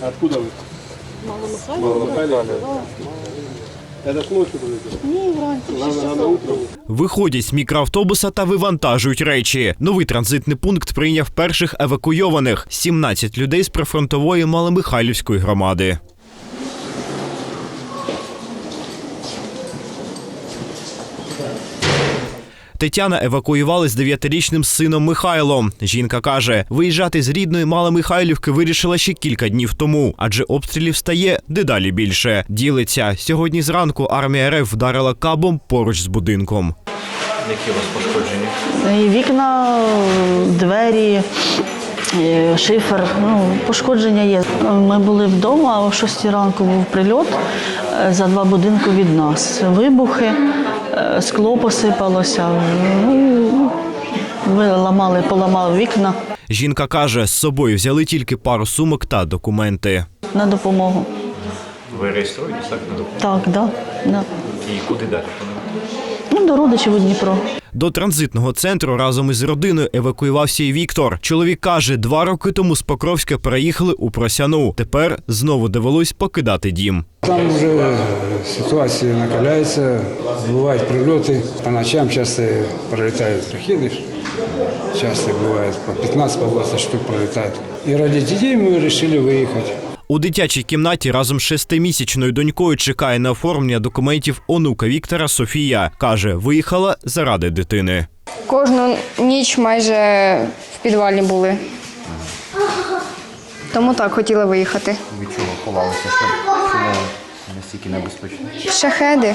Откуда вы? Маломихайловка. Это ж ночью были? Ні, вранці. Рано, рано утром. Виходять з мікроавтобуса та вивантажують речі. Новий транзитний пункт прийняв перших евакуйованих 17 людей з прифронтової Маломихайлівської громади. Тетяна евакуювали з дев'ятирічним сином Михайлом. Жінка каже, виїжджати з рідної Маломихайлівки вирішила ще кілька днів тому, адже обстрілів стає дедалі більше. Ділиться сьогодні зранку армія РФ вдарила кабом поруч з будинком. Які у вас пошкоджені? Вікна, двері, шифер. Ну, пошкодження є. Ми були вдома, а о 6 ранку був прильот е, за два будинки від нас. Вибухи, е, скло посипалося. Ну, Виламали, поламали вікна Жінка каже, з собою взяли тільки пару сумок та документи. на допомогу. Ви реєструєтесь так на допомогу? Так, да, да. І куди далі? Ну, до родичів у Дніпро. До транзитного центру разом із родиною евакуювався і Віктор. Чоловік каже, два роки тому з Покровська переїхали у Просяну. Тепер знову довелось покидати дім. Там уже ситуация накаляется, бывают прилеты, по ночам часто пролетают шахеды, часто бывает по 15-20 штук пролетают. И ради детей мы решили выехать. У дитячій кімнаті разом з шестимісячною донькою чекає на оформлення документів онука Віктора Софія. Каже, виїхала заради дитини. Кожну ніч майже в підвалі були. Тому так хотіла виїхати. Від чого ховалися? Що, чому настільки небезпечно? Шахеди.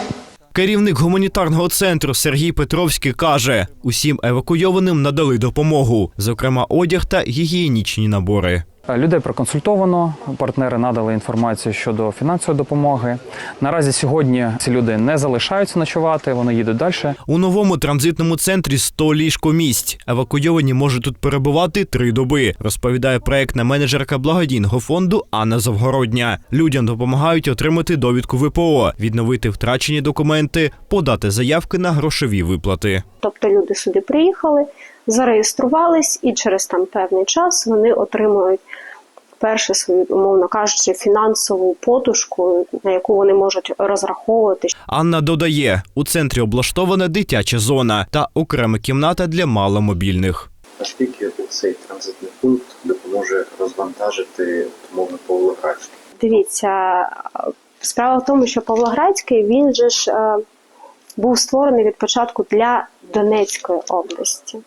Керівник гуманітарного центру Сергій Петровський каже, усім евакуйованим надали допомогу, зокрема одяг та гігієнічні набори. Людей проконсультовано, партнери надали інформацію щодо фінансової допомоги. Наразі сьогодні ці люди не залишаються ночувати, вони їдуть далі. У новому транзитному центрі 100 ліжкомісць. Евакуйовані можуть тут перебувати три доби, розповідає проектна менеджерка благодійного фонду Анна Завгородня. Людям допомагають отримати довідку ВПО, відновити втрачені документи, подати заявки на грошові виплати. Тобто люди сюди приїхали, зареєструвались, і через там певний час вони отримують перше свою, умовно кажучи, фінансову потужку, на яку вони можуть розраховувати. Анна додає, у центрі облаштована дитяча зона та окрема кімната для маломобільних. Наскільки цей транзитний пункт допоможе розвантажити умовно Павлоградський? Дивіться, справа в тому, що Павлоградський він же ж е, був створений від початку для Донецької області.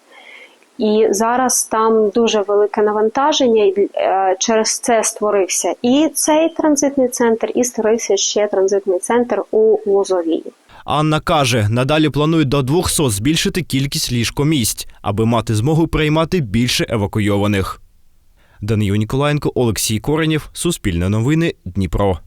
І зараз там дуже велике навантаження, і е, через це створився і цей транзитний центр, і створився ще транзитний центр у Лозовій. Анна каже, надалі планують до 200 збільшити кількість ліжкомісць, аби мати змогу приймати більше евакуйованих. Данию Ніколаєнко, Олексій Коренєв, Суспільне новини, Дніпро.